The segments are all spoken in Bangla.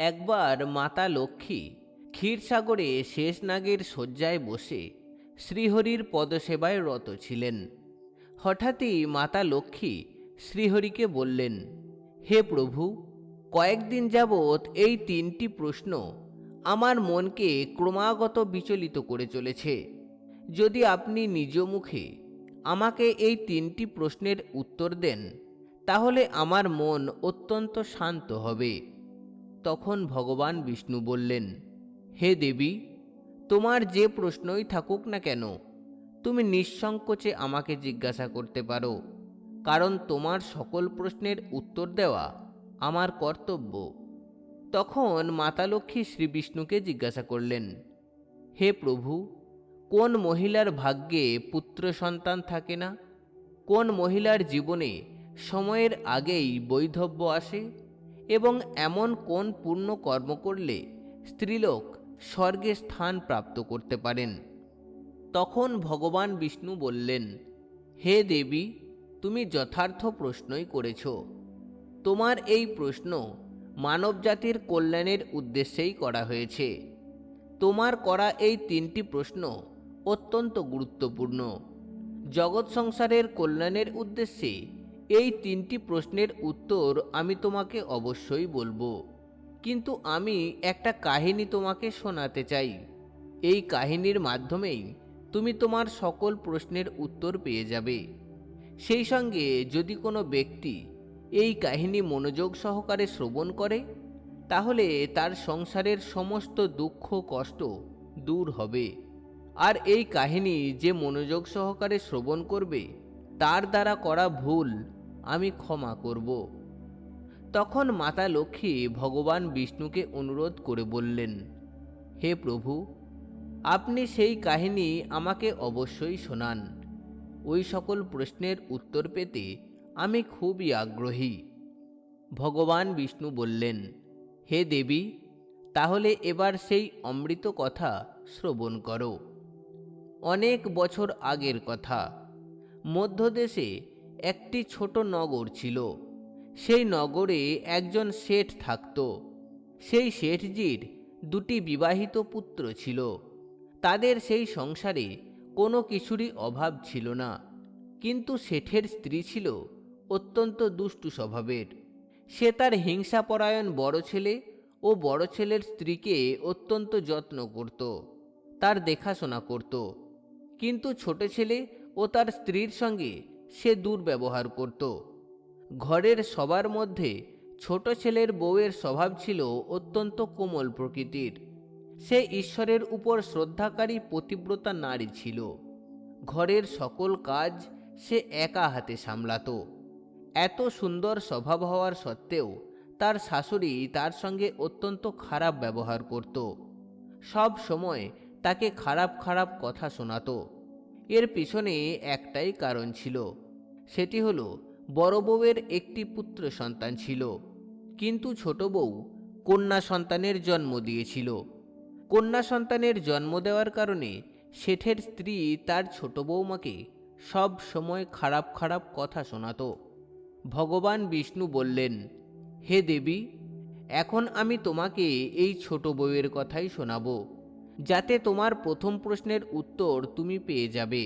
একবার মাতা লক্ষ্মী ক্ষীরসাগরে শেষনাগের শয্যায় বসে শ্রীহরির পদসেবায় রত ছিলেন। হঠাৎই মাতা লক্ষ্মী শ্রীহরিকে বললেন, হে প্রভু, কয়েকদিন যাবৎ এই তিনটি প্রশ্ন আমার মনকে ক্রমাগত বিচলিত করে চলেছে। যদি আপনি নিজ মুখে আমাকে এই তিনটি প্রশ্নের উত্তর দেন, তাহলে আমার মন অত্যন্ত শান্ত হবে। তখন ভগবান বিষ্ণু বললেন, হে দেবী, তোমার যে প্রশ্নই থাকুক না কেন, তুমি নিঃসংকোচে আমাকে জিজ্ঞাসা করতে পারো, কারণ তোমার সকল প্রশ্নের উত্তর দেওয়া আমার কর্তব্য। তখন মাতালক্ষ্মী শ্রী বিষ্ণুকে জিজ্ঞাসা করলেন, হে প্রভু, কোন মহিলার ভাগ্যে পুত্র সন্তান থাকে না? কোন মহিলার জীবনে সময়ের আগেই বৈধব্য আসে? এবং এমন কোন পূর্ণ কর্ম করলে স্ত্রীলোক স্বর্গে স্থান প্রাপ্ত করতে পারেন? তখন ভগবান বিষ্ণু বললেন, হে দেবী, তুমি যথার্থ প্রশ্নই করেছ। তোমার এই প্রশ্ন মানবজাতির কল্যাণের উদ্দেশ্যেই করা হয়েছে। তোমার করা এই তিনটি প্রশ্ন অত্যন্ত গুরুত্বপূর্ণ। জগৎ সংসারের কল্যাণের উদ্দেশ্যে এই তিনটি প্রশ্নের উত্তর আমি তোমাকে অবশ্যই বলব। কিন্তু আমি একটা কাহিনী তোমাকে শোনাতে চাই। এই কাহিনীর মাধ্যমেই তুমি তোমার সকল প্রশ্নের উত্তর পেয়ে যাবে। সেই সঙ্গে যদি কোনো ব্যক্তি এই কাহিনী মনোযোগ সহকারে শ্রবণ করে, তাহলে তার সংসারের সমস্ত দুঃখ, কষ্ট দূর হবে। আর এই কাহিনী যে মনোযোগ সহকারে শ্রবণ করবে, তার দ্বারা করা ভুল আমি ক্ষমা করব। তখন মাতা লক্ষ্মী ভগবান বিষ্ণুকে অনুরোধ করে বললেন, হে প্রভু, আপনি সেই কাহিনী আমাকে অবশ্যই শোনান। ওই সকল প্রশ্নের উত্তর পেতে আমি খুবই আগ্রহী। ভগবান বিষ্ণু বললেন, হে দেবী, তাহলে এবার সেই অমৃত কথা শ্রবণ করো। অনেক বছর আগের কথা। মধ্যদেশে একটি ছোট নগর ছিল। সেই নগরে একজন শেঠ থাকত। সেই শেঠজির দুটি বিবাহিত পুত্র ছিল। তাদের সেই সংসারে কোনো কিছুরই অভাব ছিল না। কিন্তু শেঠের স্ত্রী ছিল অত্যন্ত দুষ্টু স্বভাবের। সে তার হিংসাপরায়ণ বড় ছেলে ও বড় ছেলের স্ত্রীকে অত্যন্ত যত্ন করত, তার দেখাশোনা করত। কিন্তু ছোট ছেলে ও তার স্ত্রীর সঙ্গে সে দুর্ব্যবহার করত। ঘরের সবার মধ্যে ছোট ছেলের বউয়ের স্বভাব ছিল অত্যন্ত কোমল প্রকৃতির। সে ঈশ্বরের উপর শ্রদ্ধাকারী, পতিব্রতা নারী ছিল। ঘরের সকল কাজ সে একা হাতে সামলাত। এত সুন্দর স্বভাব হওয়ার সত্ত্বেও তার শাশুড়ি তার সঙ্গে অত্যন্ত খারাপ ব্যবহার করত। সব সময় তাকে খারাপ খারাপ কথা শোনাতো। এর পিছনে একটাই কারণ ছিল। সেটি হলো, বড় বউয়ের একটি পুত্র সন্তান ছিল, কিন্তু ছোট বউ কন্যা সন্তানের জন্ম দিয়েছিল। কন্যা সন্তানের জন্ম দেওয়ার কারণে শেঠের স্ত্রী তার ছোট বৌমাকে সব সময় খারাপ খারাপ কথা শোনাতো। ভগবান বিষ্ণু বললেন, হে দেবী, এখন আমি তোমাকে এই ছোট বউয়ের কথাই শোনাবো, যাতে তোমার প্রথম প্রশ্নের উত্তর তুমি পেয়ে যাবে।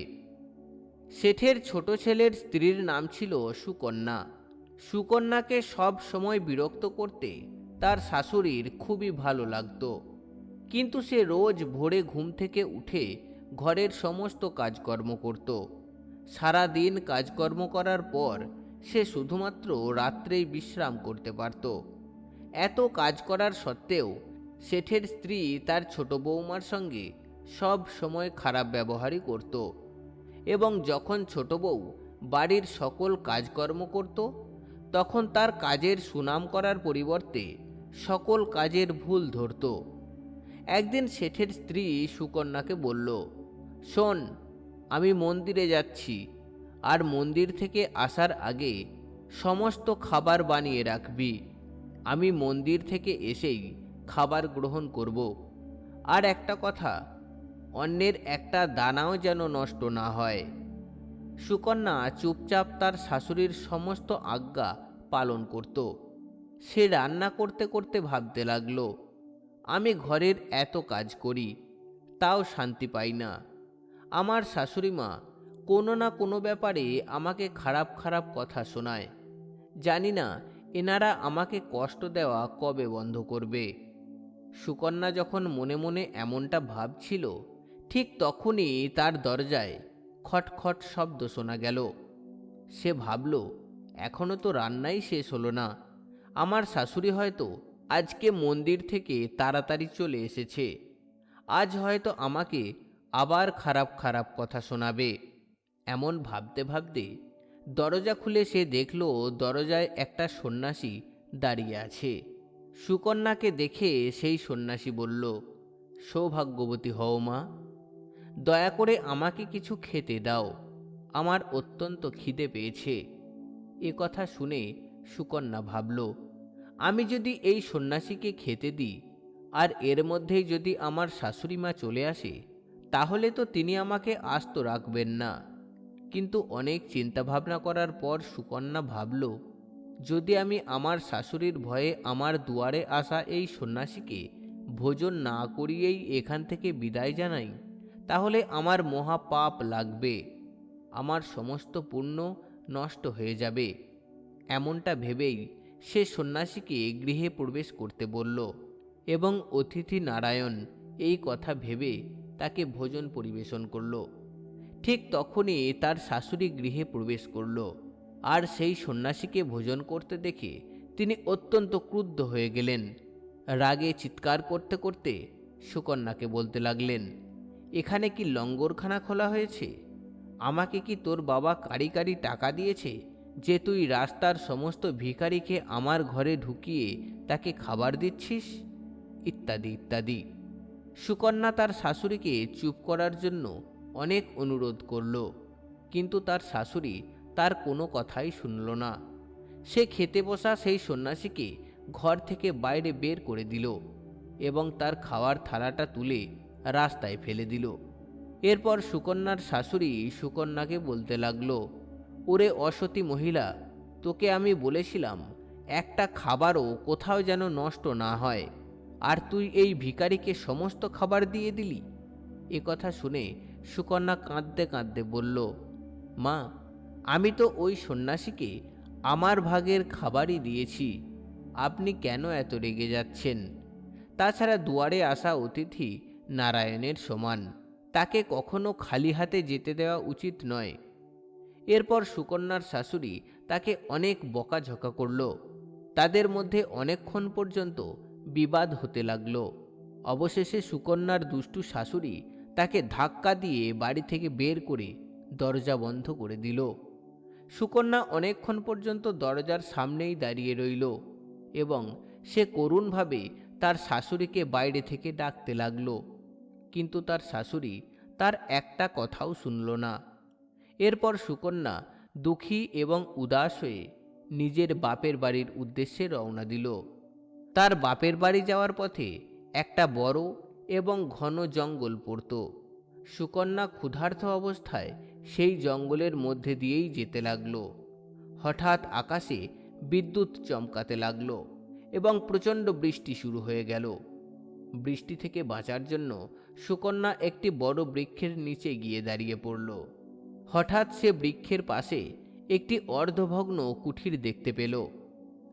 শেঠের ছোট ছেলের স্ত্রীর নাম ছিল সুকন্যা। সুকন্যাকে সব সময় বিরক্ত করতে তার শাশুড়ির খুবই ভালো লাগতো। কিন্তু সে রোজ ভোরে ঘুম থেকে উঠে ঘরের সমস্ত কাজকর্ম করত। সারা দিন কাজকর্ম করার পর সে শুধুমাত্র রাত্রেই বিশ্রাম করতে পারত। এত কাজ করার সত্ত্বেও শেঠের স্ত্রী তার ছোট বৌমার সঙ্গে সব সময় খারাপ ব্যবহারই করত। এবং যখন ছোট বউ বাড়ির সকল কাজকর্ম করত, তখন তার কাজের সুনাম করার পরিবর্তে সকল কাজের ভুল ধরত। একদিন শেঠের স্ত্রী সুকন্যাকে বলল, শোন, আমি মন্দিরে যাচ্ছি, আর মন্দির থেকে আসার আগে সমস্ত খাবার বানিয়ে রাখবি। আমি মন্দির থেকে এসেই খাবার গ্রহণ করব। আর একটা কথা অন্যের একটা দানাও যেন নষ্ট না হয়। সুকন্যা চুপচাপ তার শাশুড়ির সমস্ত আজ্ঞা পালন করত। সে রান্না করতে করতে ভাবতে লাগল, আমি ঘরের এত কাজ করি, তাও শান্তি পাই না। আমার শাশুড়ি মা কোনো না কোনো ব্যাপারে আমাকে খারাপ খারাপ কথা শোনায়। জানি না এনারা আমাকে কষ্ট দেওয়া কবে বন্ধ করবে। সুকন্যা যখন মনে মনে এমনটা ভাবছিল ঠিক তখনই তার দরজায় খটখট শব্দ শোনা গেল। সে ভাবল এখনও তো রান্নাই শেষ হলো না। আমার শাশুড়ি হয়তো আজকে মন্দির থেকে তাড়াতাড়ি চলে এসেছে। আজ হয়তো আমাকে আবার খারাপ খারাপ কথা শোনাবে। এমন ভাবতে ভাবতে দরজা খুলে সে দেখল, দরজায় একটা সন্ন্যাসী দাঁড়িয়ে আছে। সুকন্যাকে দেখে সেই সন্ন্যাসী বলল, সৌভাগ্যবতী হও মা দয়া করে আমাকে কিছু খেতে দাও। আমার অত্যন্ত খিদে পেয়েছে। এ কথা শুনে সুকন্যা ভাবল, আমি যদি এই সন্ন্যাসীকে খেতে দিই, আর এর মধ্যেই যদি আমার শাশুড়ি মা চলে আসে, তাহলে তো তিনি আমাকে আস্ত রাখবেন না। কিন্তু অনেক চিন্তাভাবনা করার পর সুকন্যা ভাবল, যদি আমি আমার শাশুড়ির ভয়ে আমার দুয়ারে আসা এই সন্ন্যাসীকে ভোজন না করিয়েই এখান থেকে বিদায় জানাই তাহলে আমার মহা পাপ লাগবে, আমার সমস্ত পুণ্য নষ্ট হয়ে যাবে। এমনটা ভেবেই সে সন্ন্যাসীকে গৃহে প্রবেশ করতে বলল, এবং অতিথি নারায়ণ এই কথা ভেবে তাকে ভোজন পরিবেশন করল। ঠিক তখনই তার শাশুড়ি গৃহে প্রবেশ করল, আর সেই সন্ন্যাসীকে ভোজন করতে দেখে তিনি অত্যন্ত ক্রুদ্ধ হয়ে গেলেন। রাগে চিৎকার করতে করতে সুকন্যাকে বলতে লাগলেন এখানে কি লঙ্গরখানা খোলা হয়েছে? আমাকে কি তোর বাবা কারি কারি টাকা দিয়েছে যে তুই রাস্তার সমস্ত ভিখারিকে আমার ঘরে ঢুকিয়ে তাকে খাবার দিচ্ছিস? ইত্যাদি ইত্যাদি। সুকন্যা তার শাশুড়িকে চুপ করার জন্য অনেক অনুরোধ করল, কিন্তু তার শাশুড়ি তার কোনো কথাই শুনল না। সে খেতে বসা সেই সন্ন্যাসীকে ঘর থেকে বাইরে বের করে দিল এবং তার খাওয়ার থালাটা তুলে রাস্তায় ফেলে দিল। এরপর সুকন্যার শাশুড়ি সুকন্যাকে বলতে লাগল, ওরে অসতী মহিলা, তোকে আমি বলেছিলাম, একটা খাবারও কোথাও যেন নষ্ট না হয়। আর তুই এই ভিখারিকে সমস্ত খাবার দিয়ে দিলি? এ কথা শুনে সুকন্যা কাঁদতে কাঁদতে বলল, মা, আমি তো ওই সন্ন্যাসীকে আমার ভাগের খাবারই দিয়েছি। আপনি কেন এত রেগে যাচ্ছেন? তাছাড়া দুয়ারে আসা অতিথি নারায়ণের সমান। তাকে কখনো খালি হাতে যেতে দেওয়া উচিত নয়। এরপর সুকন্যার শাশুড়ি তাকে অনেক বকাঝকা করল। তাদের মধ্যে অনেকক্ষণ পর্যন্ত বিবাদ হতে লাগল। অবশেষে সুকন্যার দুষ্টু শাশুড়ি তাকে ধাক্কা দিয়ে বাড়ি থেকে বের করে দরজা বন্ধ করে দিল। সুকন্যা অনেকক্ষণ পর্যন্ত দরজার সামনেই দাঁড়িয়ে রইল এবং সে করুণভাবে তার শাশুড়িকে বাইরে থেকে ডাকতে লাগল। কিন্তু তার শাশুড়ি তার একটা কথাও শুনল না। এরপর সুকন্যা দুঃখী এবং উদাস হয়ে নিজের বাপের বাড়ির উদ্দেশ্যে রওনা দিল। তার বাপের বাড়ি যাওয়ার পথে একটা বড় এবং ঘন জঙ্গল পড়ত। সুকন্যা ক্ষুধার্ত অবস্থায় সেই জঙ্গলের মধ্যে দিয়েই যেতে লাগল। হঠাৎ আকাশে বিদ্যুৎ চমকাতে লাগল এবং প্রচণ্ড বৃষ্টি শুরু হয়ে গেল। বৃষ্টি থেকে বাঁচার জন্য সুকন্যা একটি বড় বৃক্ষের নিচে গিয়ে দাঁড়িয়ে পড়ল। হঠাৎ সে বৃক্ষের পাশে একটি অর্ধভগ্ন কুঠির দেখতে পেল।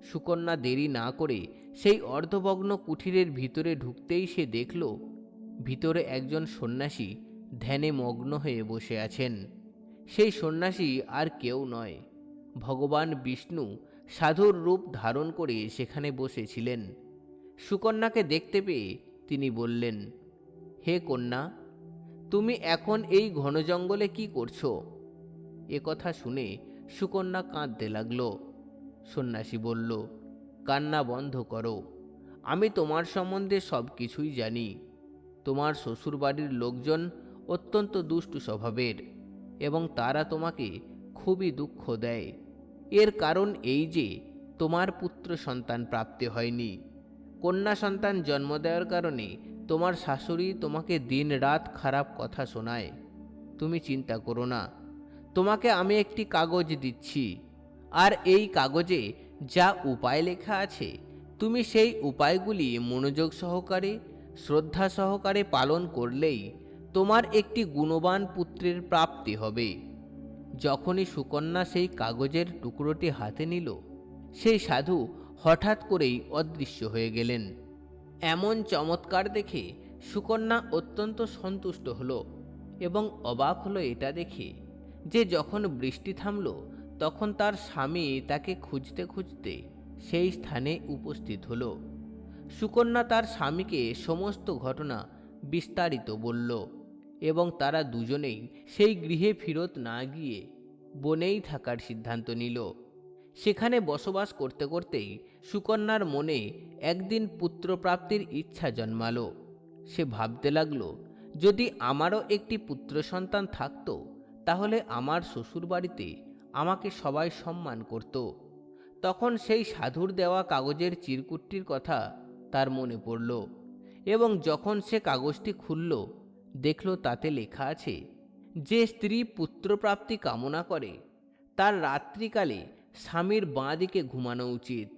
সুকন্যা দেরি না করে সেই অর্ধভগ্ন কুঠিরের ভিতরে ঢুকতেই সে দেখল, ভিতরে একজন সন্ন্যাসী ধ্যানে মগ্ন হয়ে বসে আছেন। সেই সন্ন্যাসী আর কেউ নয়। ভগবান বিষ্ণু সাধুর রূপ ধারণ করে সেখানে বসেছিলেন। সুকন্যাকে দেখতে পেয়ে তিনি বললেন হে কন্যা, তুমি এখন এই ঘন জঙ্গলে কি করছ? এ কথা শুনে সুকন্যা কাঁদতে লাগল। সন্ন্যাসী বলল, কান্না বন্ধ করো। আমি তোমার সম্বন্ধে সব কিছুই জানি। তোমার শ্বশুরবাড়ির লোকজন অত্যন্ত দুষ্টু স্বভাবের এবং তারা তোমাকে খুবই দুঃখ দেয়। এর কারণ এই যে, তোমার পুত্র সন্তান প্রাপ্তি হয়নি। কন্যা সন্তান জন্ম দেওয়ার কারণে তোমার শাশুড়ি তোমাকে দিন রাত খারাপ কথা শোনায়। তুমি চিন্তা করো না। তোমাকে আমি একটি কাগজ দিচ্ছি। আর এই কাগজে যা উপায় লেখা আছে, তুমি সেই উপায়গুলি মনোযোগ সহকারে, শ্রদ্ধা সহকারে পালন করলেই তোমার একটি গুণবান পুত্রের প্রাপ্তি হবে। যখনই সুকন্যা সেই কাগজের টুকরোটি হাতে নিল, সেই সাধু হঠাৎ করেই অদৃশ্য হয়ে গেলেন। এমন চমৎকার দেখে সুকন্যা অত্যন্ত সন্তুষ্ট হলো এবং অবাক হলো এটা দেখে যে যখন বৃষ্টি থামল, তখন তার স্বামী তাকে খুঁজতে খুঁজতে সেই স্থানে উপস্থিত হলো। সুকন্যা তার স্বামীকে সমস্ত ঘটনা বিস্তারিত বলল এবং তারা দুজনেই সেই গৃহে ফেরত না গিয়ে বনেই থাকার সিদ্ধান্ত নিল। সেখানে বসবাস করতে করতেই সুকন্যার মনে একদিন পুত্রপ্রাপ্তির ইচ্ছা জন্মালো। সে ভাবতে লাগল, যদি আমারও একটি পুত্র সন্তান থাকতো, তাহলে আমার শ্বশুরবাড়িতে আমাকে সবাই সম্মান করত। তখন সেই সাধুর দেওয়া কাগজের চিরকুটটির কথা তার মনে পড়ল এবং যখন সে কাগজটি খুলল, দেখল তাতে লেখা আছে, যে স্ত্রী পুত্রপ্রাপ্তি কামনা করে, তার রাত্রিকালে স্বামীর বাঁ দিকে ঘুমানো উচিত।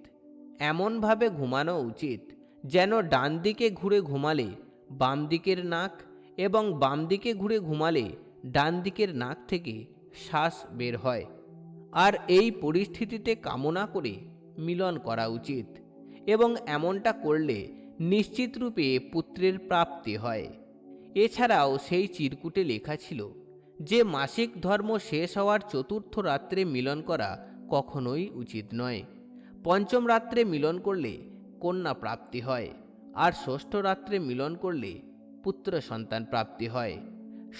এমনভাবে ঘুমানো উচিত যেন ডান দিকে ঘুরে ঘুমালে বাম দিকের নাক এবং বাম দিকে ঘুরে ঘুমালে ডান দিকের নাক থেকে শ্বাস বের হয়। আর এই পরিস্থিতিতে কামনা করে মিলন করা উচিত এবং এমনটা করলে নিশ্চিত রূপে পুত্রের প্রাপ্তি হয়। এছাড়াও সেই চিরকুটে লেখা ছিল যে মাসিক ধর্ম শেষ হওয়ার চতুর্থ রাত্রে মিলন করা কখনোই উচিত নয়। পঞ্চম রাত্রে মিলন করলে কন্যা প্রাপ্তি হয়, আর ষষ্ঠ রাত্রে মিলন করলে পুত্র সন্তান প্রাপ্তি হয়।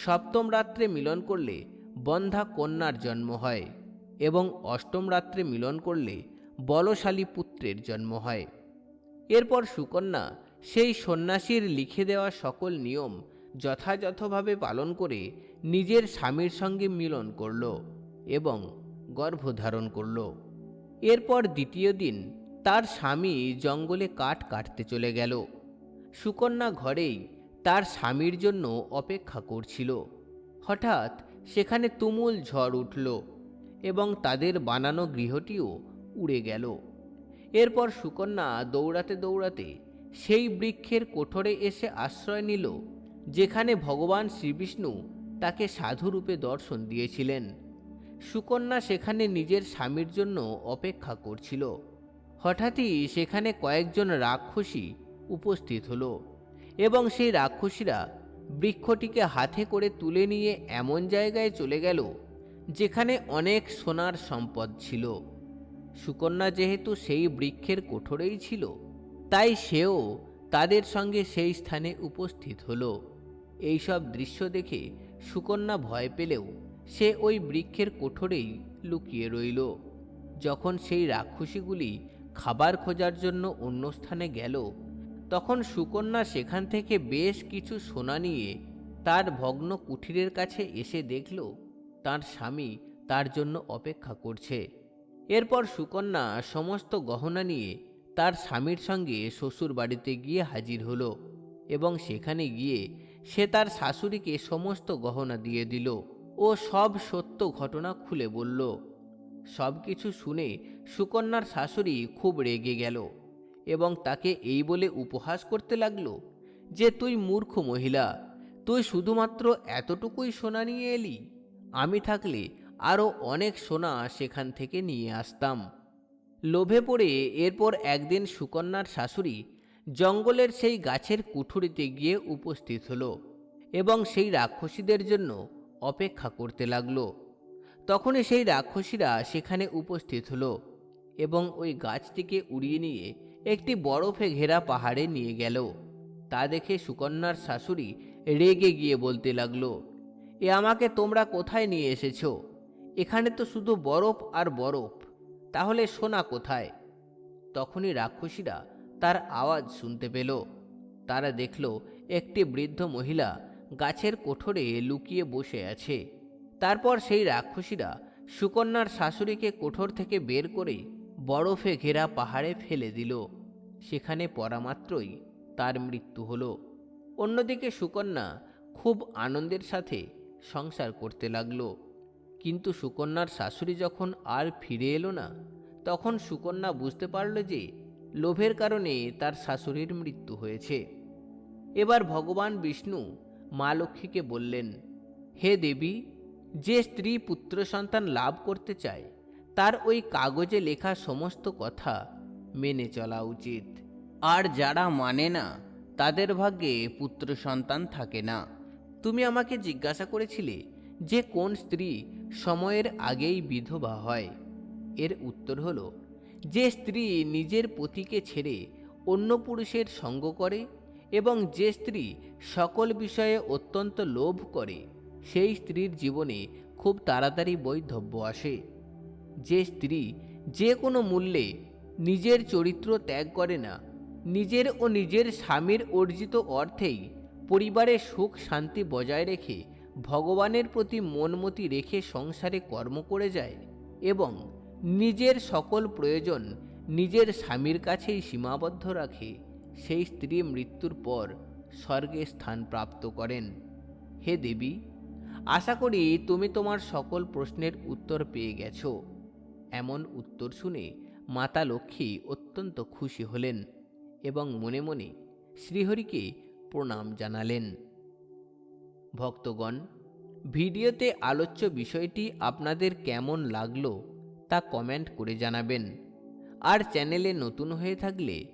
সপ্তম রাত্রে মিলন করলে বন্ধা কন্যার জন্ম হয় এবং অষ্টম রাত্রে মিলন করলে বলশালী পুত্রের জন্ম হয়। এরপর সুকন্যা সেই সন্ন্যাসীর লিখে দেওয়া সকল নিয়ম যথাযথভাবে পালন করে নিজের স্বামীর সঙ্গে মিলন করল এবং গর্ভধারণ করল। এরপর দ্বিতীয় দিন তার স্বামী জঙ্গলে কাঠ কাটতে চলে গেল। সুকন্যা ঘরেই তার স্বামীর জন্য অপেক্ষা করছিল। হঠাৎ সেখানে তুমুল ঝড় উঠল এবং তাদের বানানো গৃহটিও উড়ে গেল। এরপর সুকন্যা দৌড়াতে দৌড়াতে সেই বৃক্ষের কোঠরে এসে আশ্রয় নিল, যেখানে ভগবান শ্রীবিষ্ণু তাকে সাধুরূপে দর্শন দিয়েছিলেন। সুকন্যা সেখানে নিজের স্বামীর জন্য অপেক্ষা করছিল। হঠাৎই সেখানে কয়েকজন রাক্ষসী উপস্থিত হলো এবং সেই রাক্ষসীরা বৃক্ষটিকে হাতে করে তুলে নিয়ে এমন জায়গায় চলে গেল যেখানে অনেক সোনার সম্পদ ছিল। সুকন্যা যেহেতু সেই বৃক্ষের কোঠরেই ছিল, তাই সেও তাদের সঙ্গে সেই স্থানে উপস্থিত হলো। এইসব দৃশ্য দেখে সুকন্যা ভয় পেলেও সে ওই বৃক্ষের কোঠরেই লুকিয়ে রইল। যখন সেই রাক্ষসীগুলি খাবার খোঁজার জন্য অন্য স্থানে গেল, তখন সুকন্যা সেখান থেকে বেশ কিছু সোনা নিয়ে তার ভগ্ন কুঠিরের কাছে এসে দেখল, তার স্বামী তার জন্য অপেক্ষা করছে। এরপর সুকন্যা সমস্ত গহনা নিয়ে তার স্বামীর সঙ্গে শ্বশুর বাড়িতে গিয়ে হাজির হলো এবং সেখানে গিয়ে সে তার শাশুড়িকে সমস্ত গহনা দিয়ে দিল। ও সব সত্য ঘটনা খুলে বলল। সব কিছু শুনে সুকন্যার শাশুড়ি খুব রেগে গেল এবং তাকে এই বলে উপহাস করতে লাগল যে, তুই মূর্খ মহিলা, তুই শুধুমাত্র এতটুকুই সোনা নিয়ে এলি। আমি থাকলে আরও অনেক সোনা সেখান থেকে নিয়ে আসতাম লোভে পড়ে এরপর একদিন সুকন্যার শাশুড়ি জঙ্গলের সেই গাছের কুঠুরিতে গিয়ে উপস্থিত হলো এবং সেই রাক্ষসীদের জন্য অপেক্ষা করতে লাগল। তখনই সেই রাক্ষসীরা সেখানে উপস্থিত হলো এবং ওই গাছটিকে উড়িয়ে নিয়ে একটি বরফে ঘেরা পাহাড়ে নিয়ে গেল। তা দেখে সুকন্যার শাশুড়ি রেগে গিয়ে বলতে লাগল, এ আমাকে তোমরা কোথায় নিয়ে এসেছ? এখানে তো শুধু বরফ আর বরফ, তাহলে সোনা কোথায়? তখনই রাক্ষসীরা তার আওয়াজ শুনতে পেল। তারা দেখল একটি বৃদ্ধ মহিলা গাছের কোঠরে লুকিয়ে বসে আছে। তারপর সেই রাক্ষসীরা সুকন্যার শাশুড়িকে কোঠর থেকে বের করে বরফে ঘেরা পাহাড়ে ফেলে দিল। সেখানে পরামাত্রই তার মৃত্যু হলো। অন্যদিকে সুকন্যা খুব আনন্দের সাথে সংসার করতে লাগল। কিন্তু সুকন্যার শাশুড়ি যখন আর ফিরে এলো না, তখন সুকন্যা বুঝতে পারল যে লোভের কারণে তার শাশুড়ির মৃত্যু হয়েছে। এবার ভগবান বিষ্ণু মা লক্ষ্মীকে বললেন, হে দেবী, যে স্ত্রী পুত্র সন্তান লাভ করতে চায়, তার ওই কাগজে লেখা সমস্ত কথা মেনে চলা উচিত। আর যারা মানে না, তাদের ভাগ্যে পুত্র সন্তান থাকে না। তুমি আমাকে জিজ্ঞাসা করেছিলে যে কোন স্ত্রী সময়ের আগেই বিধবা হয়? এর উত্তর হলো, যে স্ত্রী নিজের পতিকে ছেড়ে অন্য পুরুষের সঙ্গ করে এবং যে স্ত্রী সকল বিষয়ে অত্যন্ত লোভ করে, সেই স্ত্রীর জীবনে খুব তাড়াতাড়ি বৈধব্য আসে। যে স্ত্রী যে কোনো মূল্যে নিজের চরিত্র ত্যাগ করে না, নিজের ও নিজের স্বামীর অর্জিত অর্থেই পরিবারের সুখ শান্তি বজায় রেখে ভগবানের প্রতি মনমতি রেখে সংসারে কর্ম করে যায় এবং নিজের সকল প্রয়োজন নিজের স্বামীর কাছেই সীমাবদ্ধ রাখে। সেই স্ত্রী মৃত্যুর পর স্বর্গে স্থান প্রাপ্ত করেন। হে দেবী, আশা করি তুমি তোমার সকল প্রশ্নের উত্তর পেয়ে গেছো। এমন উত্তর শুনে মাতা লক্ষ্মী অত্যন্ত খুশি হলেন এবং মনে মনে শ্রীহরিকে প্রণাম জানালেন। ভক্তগণ, ভিডিওতে আলোচ্য বিষয়টি আপনাদের কেমন লাগল তা কমেন্ট করে জানাবেন। আর চ্যানেলে নতুন হয়ে থাকলে